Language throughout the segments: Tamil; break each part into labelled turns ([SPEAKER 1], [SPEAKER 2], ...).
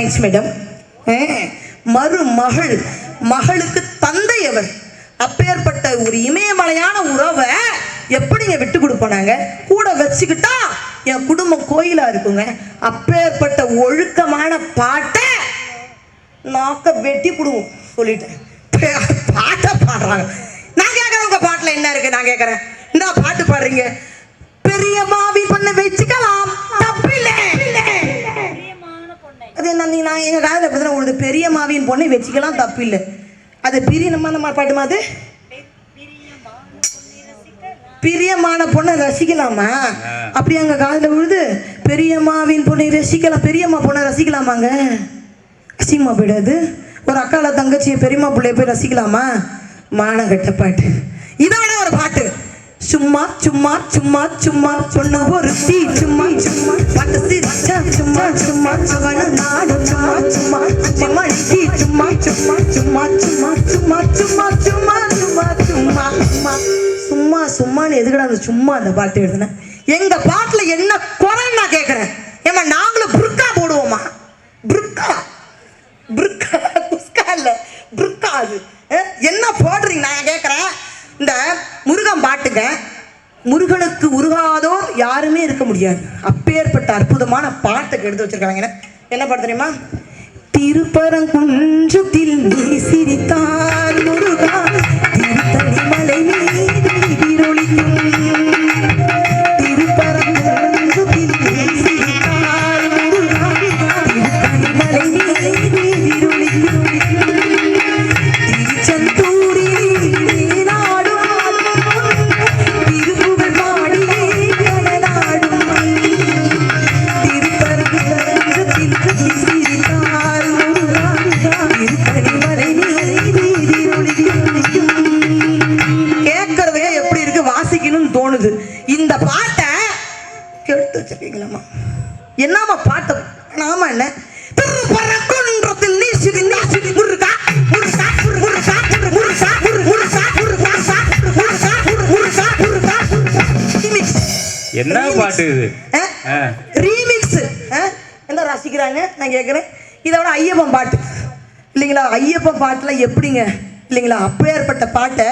[SPEAKER 1] Points madam eh? மருமகள் மகளுக்கு தந்தை அவர். அப்பேற்பட்ட ஒரு இமயமலையான உறவை எப்படிங்க விட்டு கொடுப்போனாங்க? கூட வச்சுக்கிட்டா என் குடும்பம் கோயிலா இருக்குங்க. அப்பேற்பட்ட ஒழுக்கமான பாட்டை நாக்க வெட்டி கொடுவோம் சொல்லிட்டேன். பாட்டை பாடுறாங்க. நான் கேட்குறேன் உங்க பாட்டுல என்ன இருக்கு? நான் கேட்கறேன். இந்த பாட்டு பாடுறீங்க? பெரிய அது என்ன நீ நான் எங்க காதல அப்படிதான் உங்களுக்கு பெரிய மாவின் பொண்ணை வச்சுக்கலாம் தப்பில்லை. அது பிரியனமான நம்ம பாட்டுமா அது? பிரியமான பொண்ணை ரசிக்கலாமா? அப்படி அங்க காதுல விழுது பெரியம்மாவின் பொண்ணை ரசிக்கலாம் பெரியம்மா பொண்ணை ரசிக்கலாமாங்க? அசிங்கமா போயிடாது ஒரு அக்கால தங்கச்சி பெரியம்மா பிள்ளைய போய் ரசிக்கலாமா? மானகட்ட பாட்டு. இதை விட ஒரு பாட்டு. சும்மா சும்மா சும்மா சும்மா சொன்ன ஒரு டீ சும்மா சும்மா பாட்டு சிரிச்சா சும்மா சும்மா அவன நாடு சும்மா சும்மா சும்மா டீ சும்மா சும்மா சும்மா சும்மா சும்மா சும்மா சும்மா சும்மா சும்மா சும்மா சும்மா சும்மான்னு எதுக்கடா அந்த சும்மா அந்த பாட்டு எழுதுனேன் எங்க பாட்டுல என்ன குறைன்னு நான் கேட்கறேன் ஏமா நாங்களும் புர்கா போடுவோமா புர்கா புர்கா புஸ்கா இல்ல புர்கா அது என்ன போடுறீங்க நான் கேட்குறேன் இந்த முருகன் பாட்டுங்க முருகனுக்கு உருகாதோ யாருமே இருக்க முடியாது. அப்பேற்பட்ட அற்புதமான பாட்டுக்கு எடுத்து வச்சிருக்காங்க என்ன- என்ன பாட்டு தெரியுமா? திருப்பரங்குன்றத்தில் நீ சிரித்தார் முருகா திருத்தணி மலை மீது என்ன திருப்பரங்குன்றத்தில் நீ சிரி நீ சிரி முருகா முருகா முருகா முருகா முருகா முருகா முருகா முருகா முருகா.
[SPEAKER 2] என்ன பாட்டு இது.
[SPEAKER 1] ரீமிக்ஸ் என்ன ரசிக்கிறாங்க? நான் கேட்குறேன் இதை விட ஐயப்பன் பாட்டு. இல்லைங்களா? ஐயப்பன் பாட்டுல எப்படிங்க? இல்லைங்களா? அப்பேற்பட்ட பாட்டை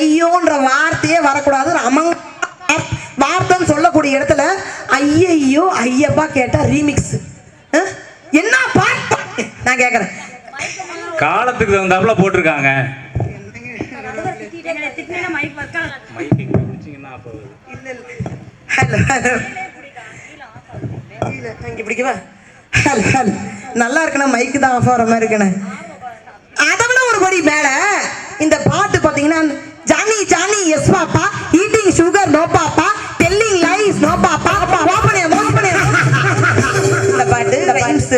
[SPEAKER 1] ஐயோன்ற வார்த்தையே வரக்கூடாது. அமங் வார்த்தைன்னு சொல்லக்கூடிய இடத்துல ஐயையோ ஐயப்பா கேட்டா ரீமிக்ஸ் என்ன பாட்டு? நான் கேட்குறேன்
[SPEAKER 2] காலத்துக்கு தகுந்தாப்புல போட்டிருக்காங்க.
[SPEAKER 1] நல்லா இருக்கணும் மைக்கு தான் ஆஃப் ஆகிற மாதிரி இருக்கணும் அதை விட ஒரு படி மேல இந்த பாட்டு பார்த்தீங்கன்னா Johnny Johnny yes papa. Eating sugar no papa. Telling lies no papa. ஓபனே ஓபனே இந்த பாட்டு ரைம்ஸ்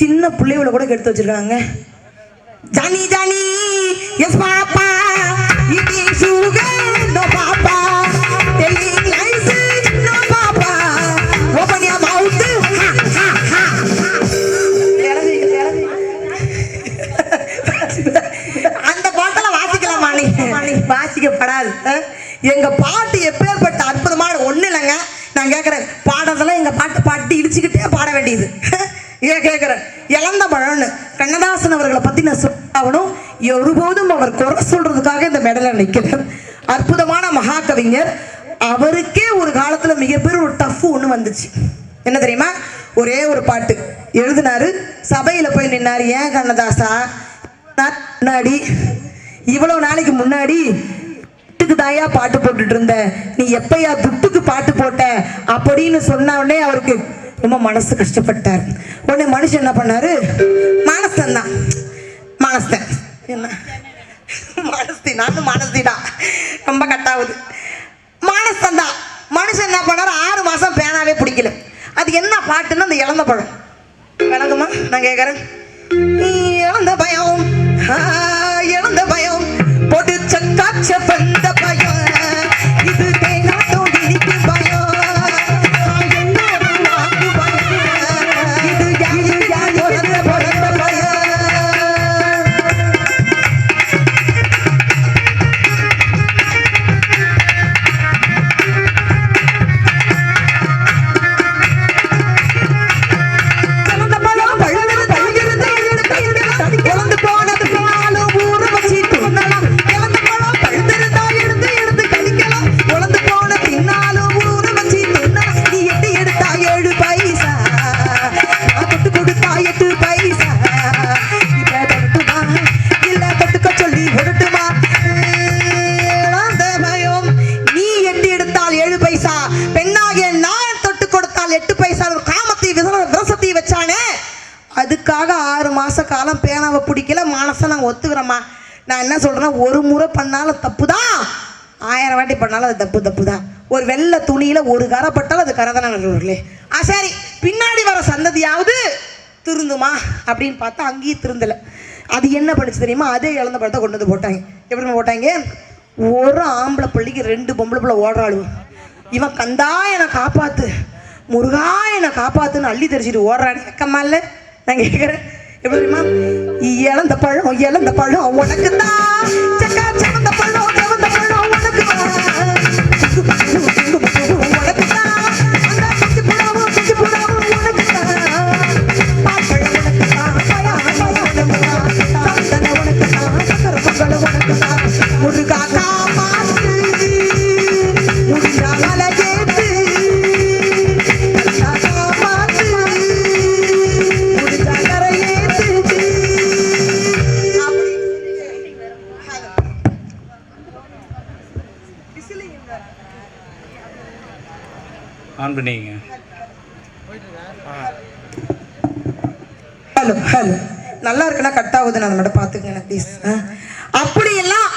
[SPEAKER 1] சின்ன பிள்ளைகளை கூட எடுத்து வச்சிருக்காங்க. Johnny Johnny yes papa. Eating sugar no papa. இடிச்சுக்கிட்டே பாட வேண்டியது ஏன் கேட்குறேன் இழந்த பழம்னு கண்ணதாசன் அவர்களை பத்தி நான் சொல்லாகணும் ஒருபோதும் அவர் குறை சொல்றதுக்காக இந்த மெடலை நிற்கிறேன் அற்புதமான மகாகவிஞர். அவருக்கே ஒரு காலத்துல மிகப்பெரிய ஒரு டஃப் ஒன்று வந்துச்சு. என்ன தெரியுமா? ஒரே ஒரு பாட்டு எழுதினாரு. சபையில போய் நின்னாரு. ஏன் கண்ணதாசா? முன்னாடி இவ்வளவு நாளைக்கு முன்னாடி துட்டுக்கு தாயா பாட்டு போட்டுட்டு இருந்த. நீ எப்பயா துட்டுக்கு பாட்டு போட்ட? அப்படின்னு சொன்ன உடனே அவருக்கு ரொம்ப மனசு கஷ்டப்பட்டார். உடனே மனுஷன் என்ன பண்ணாரு? மானஸ்தன் தான் மானஸ்தன். என்ன? மனஸ்தி நானும் மனஸ்தி தான் ரொம்ப கட்டாகுது மானஸ்தன் தான் மனுஷன் என்ன பண்ணாரு? ஆறு மாசம் பேனாவே பிடிக்கல. அது என்ன பாட்டுன்னு அந்த இழந்த பழம். விளங்குமா? நான் கேட்குறேன் இழந்த பயம். இழந்த பயம். பொடிச்ச காய்ச்ச பந்த. கரதனாவை பிடிக்கல மனசை நாங்கள் ஒத்துக்கிறோம்மா. நான் என்ன சொல்கிறேன்னா ஒரு முறை பண்ணாலும் தப்பு தான் ஆயிரம் வாட்டி பண்ணாலும் அது தப்பு தப்பு தான் ஒரு வெள்ளை துணியில் ஒரு கரை பட்டாலும் அது கரதனா நடுவர்களே. ஆ சரி. பின்னாடி வர சந்ததியாவது திருந்துமா? அப்படின்னு பார்த்தா அங்கேயும் திருந்தலை. அது என்ன பண்ணுச்சு தெரியுமா? அதே இழந்த பழத்தை கொண்டு வந்து போட்டாங்க. எப்படி போட்டாங்க? ஒரு ஆம்பளை பிள்ளைக்கு ரெண்டு பொம்பளை பிள்ளை ஓடுறாளு இவன் கந்தா என்னை காப்பாற்று முருகா என்னை காப்பாற்றுன்னு அள்ளி தெரிச்சிட்டு ஓடுறாடி எக்கம்மா இல்லை? நான் கேட்குறேன் எப்படி தெரியுமா? இழந்த பழம் இழந்த பழம் உனக்கு தான். சக்கா பழம் பழம் உனக்கு உனக்கு தான்.
[SPEAKER 2] பண்ணிக்கங்க.
[SPEAKER 1] ஹலோ ஹலோ நல்லா இருக்குன்னா கட் ஆகுது நான் மட்டும் பார்த்துக்கங்க ப்ளீஸ் அப்படியெல்லாம்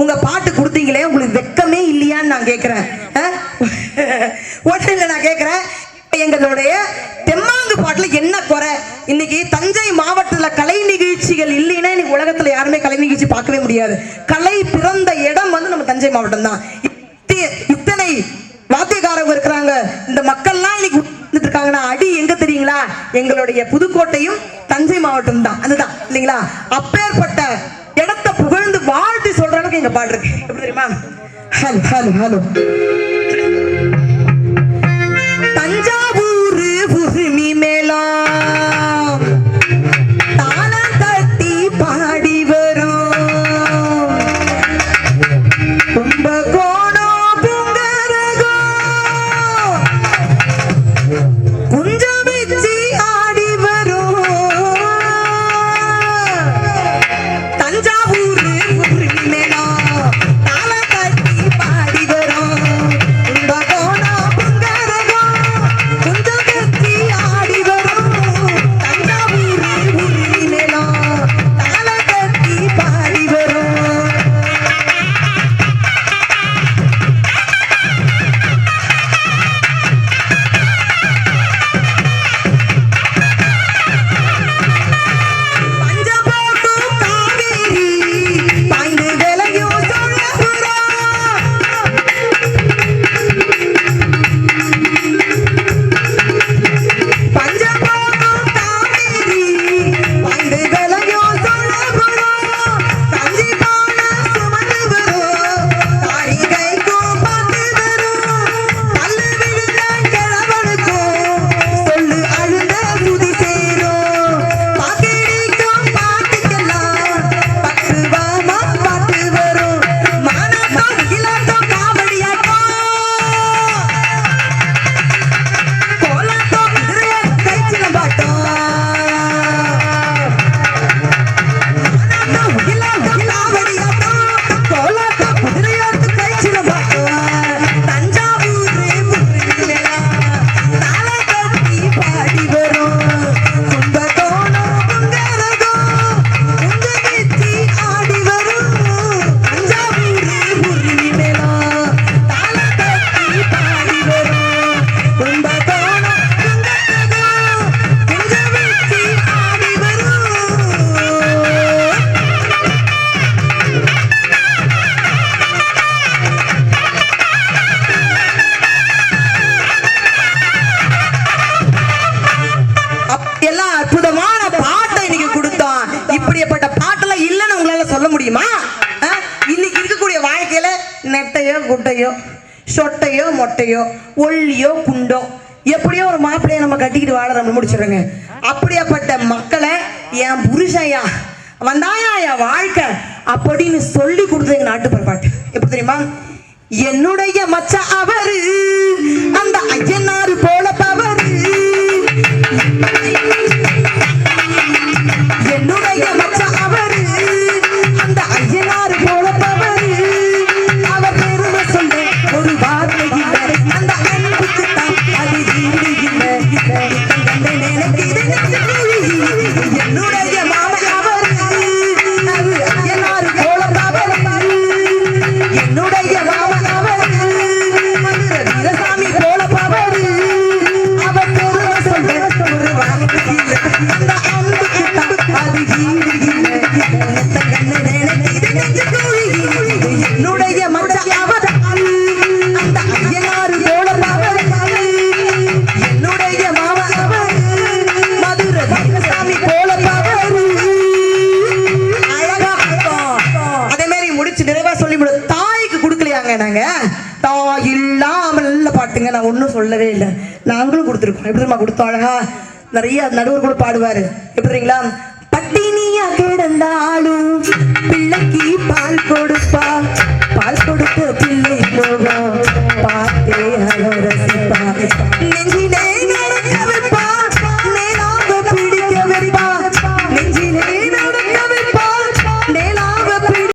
[SPEAKER 1] உங்க பாட்டு கொடுத்தீங்களே உங்களுக்கு வெக்கமே இல்லையான்னு நான் கேட்குறேன் ஒன்றும் நான் கேட்குறேன் எங்களுடைய தெம்மாங்கு பாட்டில் என்ன குறை? இன்னைக்கு தஞ்சை மாவட்டத்தில் கலை நிகழ்ச்சிகள் இல்லைன்னா இன்னைக்கு உலகத்தில் யாருமே கலை நிகழ்ச்சி பார்க்கவே முடியாது. கலை பிறந்த இடம் வந்து நம்ம தஞ்சை மாவட்டம் தான் இத்தனை வாத்தியக்காரங்க இருக்கிறாங்க. இந்த மக்கள்லாம் இன்னைக்கு உட்கார்ந்துட்டு இருக்காங்கன்னா அடி எங்க தெரியுங்களா? எங்களுடைய புதுக்கோட்டையும் தஞ்சை மாவட்டம் தான். அதுதான் இல்லைங்களா? அப்பேற்பட்ட இடத்தை புகழ்ந்து வாழ்த்து சொல்ற அளவுக்கு எங்க பாடு இருக்கு. எப்படி தெரியுமா? Hello hello hello. தஞ்சாவூர் உரிமை மேலா நெட்டையோ சொட்டையோ மொட்டையோ ஒல்லியோ குண்டோ எப்படியோ ஒரு மாப்பிள்ளைய நம்ம கட்டிக்கிட்டு வாழ நம்ம முடிச்சிடுறோங்க. அப்படியாப்பட்ட மக்களை என் புருஷன்யா வந்தாயா என் வாழ்க்கை அப்படின்னு சொல்லி கொடுத்தது எங்க நாட்டுப்புற பாட்டு. எப்படி தெரியுமா? என்னுடைய மச்ச அவரு. என்னுடைய ஒன்றும் சொல்லவே இல்லை. நாங்களும் கொடுத்துருக்கோம். எப்படி தெரியுமா? கொடுத்தோம். அழகா நிறைய நடுவர் கூட பாடுவாரு. எப்படிங்களா தெரியுங்களா? பட்டினியா கிடந்தாலும் பிள்ளைக்கு பால் கொடுப்பா பால் கொடுத்த பிள்ளை போகும். பார்த்தே